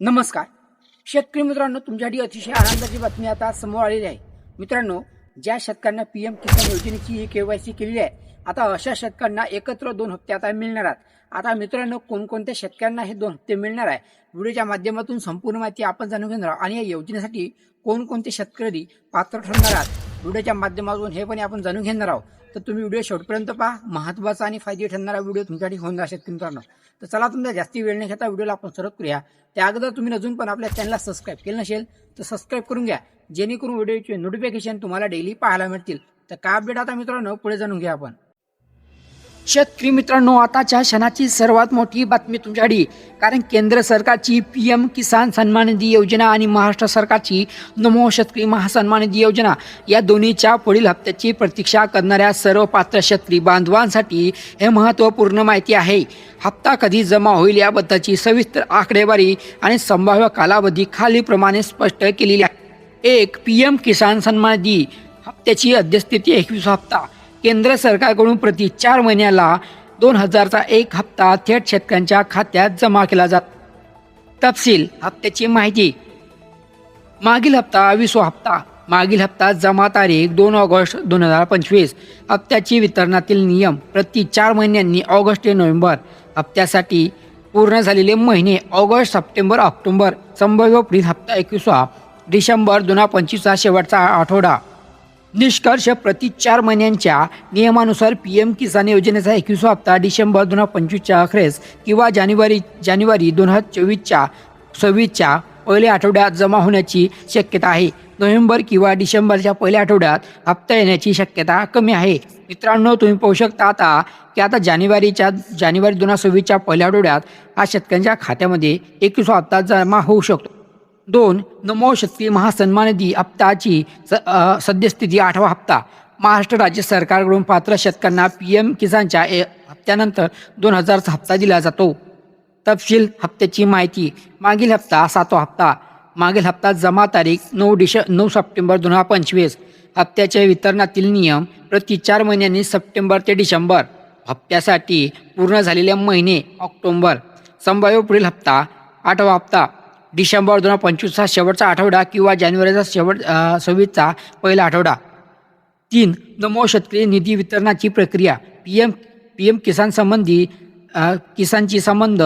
नमस्कार. शेतकरी मित्रांनो तुमच्यासाठी अतिशय आनंदाची बातमी आता समोर आलेली आहे. मित्रांनो ज्या शेतकऱ्यांना पीएम किसान योजनेची ही केवायसी केलेली आहे आता अशा शेतकऱ्यांना एकत्र दोन हप्ते आता मिळणार आहेत. आता मित्रांनो कोणकोणत्या शेतकऱ्यांना हे दोन हप्ते मिळणार आहे व्हिडिओच्या माध्यमातून संपूर्ण माहिती आपण जाणून घेणार आणि या योजनेसाठी कोणकोणते शेतकरी पात्र ठरणार आहेत व्हिडिओच्या माध्यमातून हे पण आपण जाणून घेणार आहोत. तर तुम्ही व्हिडिओ शेवटपर्यंत पहा. महत्त्वाचा आणि फायदे ठरणारा व्हिडिओ तुमच्यासाठी होणार शेतकरी मित्रांनो. तर चला तुमच्या जास्ती वेळ न घेता व्हिडिओला आपण सुरुवात करूया. त्या अगोदर तुम्ही अजून पण आपल्या चॅनलला सबस्क्राईब केलं नसेल तर सबस्क्राईब करून घ्या. जेणेकरून व्हिडिओचे नोटिफिकेशन तुम्हाला डेली पाहायला मिळतील. तर काय अपडेट आता मित्रांनो? पुढे जाणून घ्या आपण. शेतकरी मित्रांनो आताच्या क्षणाची सर्वात मोठी बातमी तुमच्यासाठी. कारण केंद्र सरकारची पी एम किसान सन्मान निधी योजना आणि महाराष्ट्र सरकारची नमो शेतकरी महासन्मान निधी योजना या दोन्हीच्या पुढील हप्त्याची प्रतीक्षा करणाऱ्या सर्व पात्र शेतकरी बांधवांसाठी हे महत्त्वपूर्ण माहिती आहे. हप्ता कधी जमा होईल याबद्दलची सविस्तर आकडेवारी आणि संभाव्य कालावधी खालीप्रमाणे स्पष्ट केलेली आहे. एक पी एम किसान सन्मान निधी हप्त्याची अध्यस्थिती एकवीस हप्ता. केंद्र सरकारकडून प्रति चार महिन्याला दोन हजारचा एक हप्ता थेट शेतकऱ्यांच्या खात्यात जमा केला जात. तपशील हप्त्याची माहिती. मागील हप्ता विसवा हप्ता. मागील हप्ता जमा तारीख दोन ऑगस्ट दोन हजार पंचवीस. हप्त्याची वितरणातील नियम प्रति चार महिन्यांनी ऑगस्ट ते नोव्हेंबर. हप्त्यासाठी पूर्ण झालेले महिने ऑगस्ट सप्टेंबर ऑक्टोबर. संभाव्य पुढील हप्ता एकविसवा डिसेंबर दोन हजार पंचवीसचा शेवटचा आठवडा. निष्कर्ष प्रति चार महिन्यांच्या नियमानुसार पी एम किसान योजनेचा एकवीसवा हप्ता डिसेंबर दोन हजार पंचवीसच्या अखेरीस किंवा जानेवारी जानेवारी दोन हजार चोवीसच्या सव्वीसच्या पहिल्या आठवड्यात जमा होण्याची शक्यता आहे. नोव्हेंबर किंवा डिसेंबरच्या पहिल्या आठवड्यात हप्ता येण्याची शक्यता कमी आहे. मित्रांनो तुम्ही पाहू शकता आता की आता जानेवारीच्या जानेवारी दोन हजार सव्वीसच्या पहिल्या आठवड्यात हा शेतकऱ्यांच्या खात्यामध्ये एकवीसवा हप्ता जमा होऊ शकतो. दोन नमो शक्ती महासन्मान निधी हप्ताची स सद्यस्थिती आठवा हप्ता. महाराष्ट्र राज्य सरकारकडून पात्र शेतकऱ्यांना पी एम किसानच्या ए हप्त्यानंतर दोन हजारचा हप्ता दिला जातो. तपशील हप्त्याची माहिती. मागील हप्ता सातवा हप्ता. मागील हप्ता जमा तारीख नऊ डिश नऊ सप्टेंबर दोन हजार पंचवीस. हप्त्याच्या वितरणातील नियम प्रति चार महिन्यांनी सप्टेंबर ते डिसेंबर. हप्त्यासाठी पूर्ण झालेले महिने ऑक्टोंबर. संभाव्य पुढील हप्ता आठवा हप्ता. डिसेंबर दोन हजार पंचवीसचा शेवटचा आठवडा किंवा जानेवारीचा शेवट सव्वीसचा पहिला आठवडा. तीन नमो शेतकरी निधी वितरणाची प्रक्रिया. P M P M Kisan संबंधी किसानची संबंध.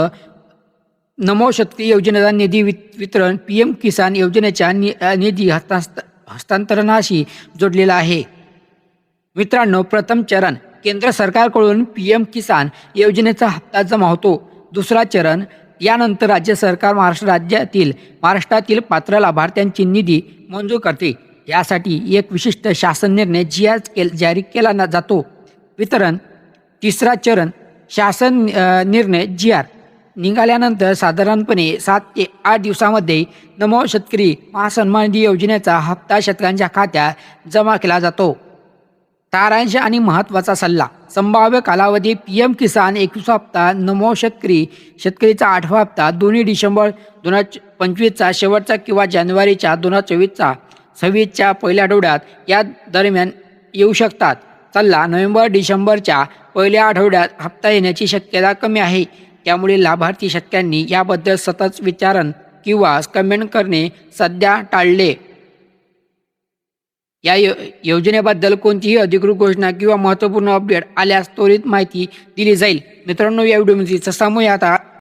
नमो शेतकरी योजनेचा निधी वितरण. पी एम किसान योजनेच्या नि निधी हस्तांत हस्तांतरणाशी जोडलेला आहे. मित्रांनो प्रथम चरण. केंद्र सरकारकडून पी एम किसान योजनेचा हप्ता जमा होतो. दुसरा चरण. यानंतर राज्य सरकार महाराष्ट्र राज्यातील महाराष्ट्रातील पात्र लाभार्थ्यांची निधी मंजूर करते. यासाठी एक विशिष्ट शासन निर्णय जी आज केल जारी केला ना जातो. वितरण तिसरा चरण शासन निर्णय जी आर निघाल्यानंतर साधारणपणे सात ते आठ दिवसामध्ये नमो शेतकरी महासन्मान निधी योजनेचा हप्ता शेतकऱ्यांच्या खात्यात जमा केला जातो. सारांश आणि महत्त्वाचा सल्ला. संभाव्य कालावधी पी एम किसान एकवीस हप्ता नमो शेतकरी शेतकरीचा आठवा हप्ता दोन्ही डिसेंबर दोन हजार पंचवीसचा शेवटचा किंवा जानेवारीच्या दोन हजार चोवीसचा सव्वीसच्या पहिल्या आठवड्यात. या दरम्यान येऊ शकतात. सल्ला नोव्हेंबर डिसेंबरच्या पहिल्या आठवड्यात हप्ता येण्याची शक्यता कमी आहे. त्यामुळे लाभार्थी शेतकऱ्यांनी याबद्दल सतत विचारण किंवा कमेंट करणे सध्या टाळले. या यो योजनेबद्दल कोणतीही अधिकृत घोषणा किंवा महत्त्वपूर्ण अपडेट आल्यास त्वरित माहिती दिली जाईल. मित्रांनो या व्हिडिओमध्ये समूया आता